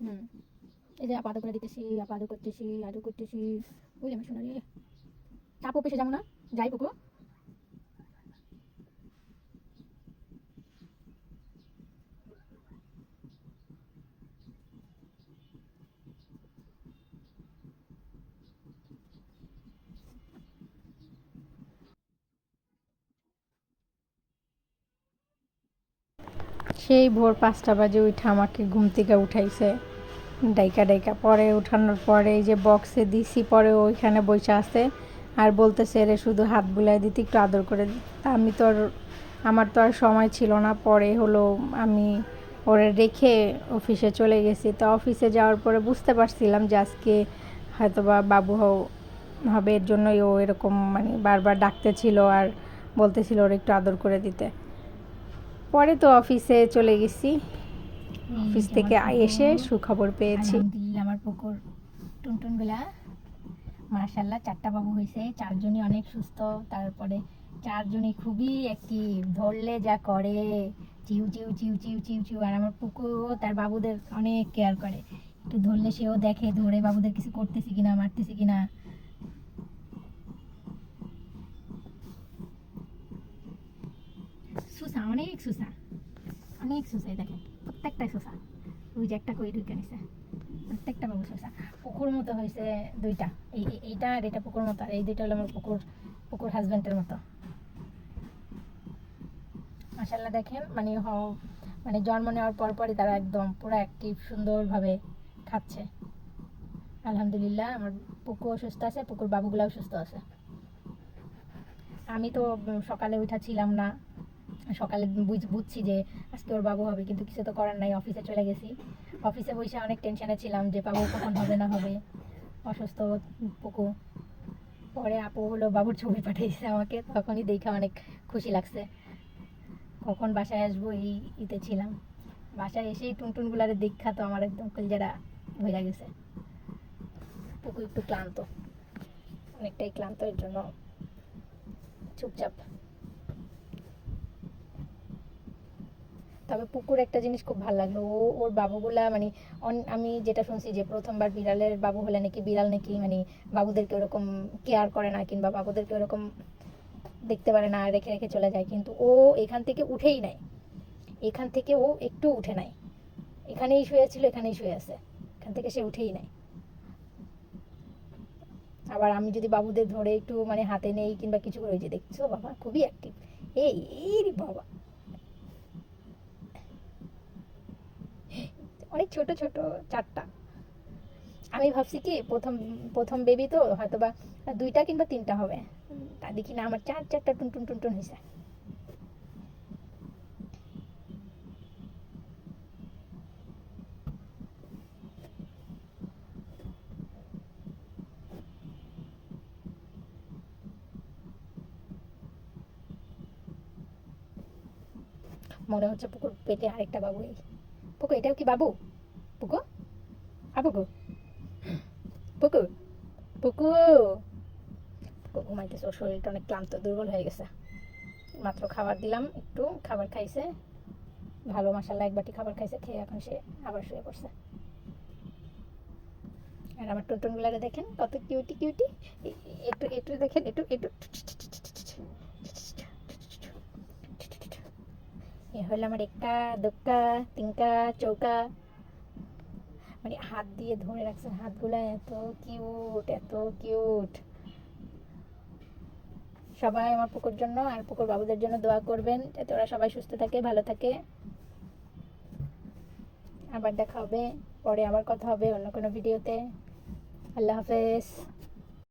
হুম। এই যে আপা আদর করে দিতেছি আপা আদর করতেছি আদর করতেছি। ওই আমার শোনা রে চাপ পেশে যাব না, যাই পুকু সেই ভোর পাঁচটা বাজে উঠে আমাকে ঘুম থেকে উঠাইছে। ডাইকা ডাইকা, পরে উঠানোর পরে এই যে বক্সে দিছি, পরে ওইখানে বসে আছে আর বলতেছে রে শুধু হাত বুলাই দিতে, একটু আদর করে তা আমি তো আর, আমার তো আর সময় ছিল না, পরে হলো আমি ওরে রেখে অফিসে চলে গেছি। তো অফিসে যাওয়ার পরে বুঝতে পারছিলাম যে আজকে হয়তো বা বাবু হবে, এর জন্যই ও এরকম মানে বারবার ডাকতেছিল আর বলতেছিল ওর একটু আদর করে দিতে। পরে তো অফিসে চলে গেছি। অফিস থেকে এসে সুখবর পেয়েছি। আমার পুকুর টুনটুনগুলা মার্শাল্লাহ চারটা বাবু হয়েছে চারজনই অনেক সুস্থ। তারপরে চারজনই খুবই একটি ধরলে যা করে চিউ চিউ চিউ চিউ চিউ চিউ। আর আমার পুকুরও তার বাবুদের অনেক কেয়ার করে। একটু ধরলে সেও দেখে ধরে বাবুদের কিছু করতেছি কিনা মারতেছি কিনা। সুসা অনেক সুসা অনেক সুসাই দেখেন প্রত্যেকটাই সুসা ওই যে একটা কই ঢুকে নিছে। প্রত্যেকটা বাবু সুসা পুকুর মতো হয়েছে দুইটা। এই, এই- এইটা আর এটা পুকুর মতো, আর এই দুইটা হলো আমার পুকুর পুকুর হাজবেন্ডের মতো। মাসাল্লাহ দেখেন মানে হ- মানে জন্ম নেওয়ার পর পরই তারা একদম পুরো অ্যাক্টিভ সুন্দরভাবে খাচ্ছে। আলহামদুলিল্লাহ, আমার পুকুরও সুস্থ আছে, পুকুর বাবুগুলাও সুস্থ আছে। আমি তো সকালে উঠা ছিলাম না। সকালে বুঝ- বুঝছি যে আজকে ওর বাবু হবে, কিন্তু কিছু তো করার নাই অফিসে চলে গেছি। অফিসে বসে অনেক টেনশনে ছিলাম যে বাবু কখন হবে না হবে, অসুস্থ পুকু। পরে আপু হলো বাবুর ছবি পাঠিয়েছে আমাকে, তখনই দেখে অনেক খুশি লাগছে। কখন বাসায় আসব এই ইতে ছিলাম। বাসায় এসেই টুনটুনগুলারে দীক্ষা তো আমার একদম কলজারা হয়ে গেছে। পুকু একটু ক্লান্ত, অনেকটাই ক্লান্ত এর জন্য চুপচাপ। তবে পুকুর একটা জিনিস খুব ভালো লাগল। ও, ওর বাবুগুলা মানে আমি যেটা শুনছি যে প্রথমবার বিড়ালের বাবু হলে নাকি বিড়াল নাকি মানে বাবুদেরকে ওরকম কেয়ার করে না কিংবা বাবুদেরকে ওরকম দেখতে পারে না, রেখে রেখে চলে যায়। কিন্তু ও এখান থেকে উঠেই নাই। এখান থেকে ও একটু উঠে নাই। এখানেই শুয়ে ছিল, এখানেই শুয়ে আছে। এখান থেকে সে উঠেই নাই। আবার আমি যদি বাবুদের ধরে একটু মানে হাতে নেই কিংবা কিছু করে যে দেখছ বাবা, খুবই অ্যাক্টিভ এই এই বাবা। অনেক ছোট ছোট চারটা। আমি ভাবছি কি, প্রথম প্রথম বেবি তো হয়তো বা দুইটা কিংবা তিনটা হবে। তা দেখি না, আমার চার, চারটা টুনটুন টুনটুন হয়েছে মনে হচ্ছে পুকুর পেটে আরেকটা বাবু এই পুকু, এটাও কি বাবু? পুকু? আ পুকু পুকু? পুকু? পুকু ঘুমাইতেছে, ওর শরীরটা অনেক ক্লান্ত, দুর্বল হয়ে গেছে। মাত্র খাবার দিলাম, একটু খাবার খাইছে। ভালো মশালা, এক বাটি খাবার খাইছে, খেয়ে এখন সে আবার শুয়ে পড়ছে। আর আমার টুনটুনগুলারে দেখেন, কত কিউটি কিউটি একটু একটু দেখেন, একটু একটু এ আমার একটা দোক্কা, তিনকা, চৌকা। মানে হাত দিয়ে ধরে রাখছে, হাতগুলা এত কিউট এত কিউট সবাই আমার পুকুর জন্য আর পুকুর বাবুদের জন্য দোয়া করবেন, যাতে ওরা সবাই সুস্থ থাকে, ভালো থাকে। আবার দেখা হবে, পরে আবার কথা হবে অন্য কোনো ভিডিওতে আল্লাহ হাফেজ।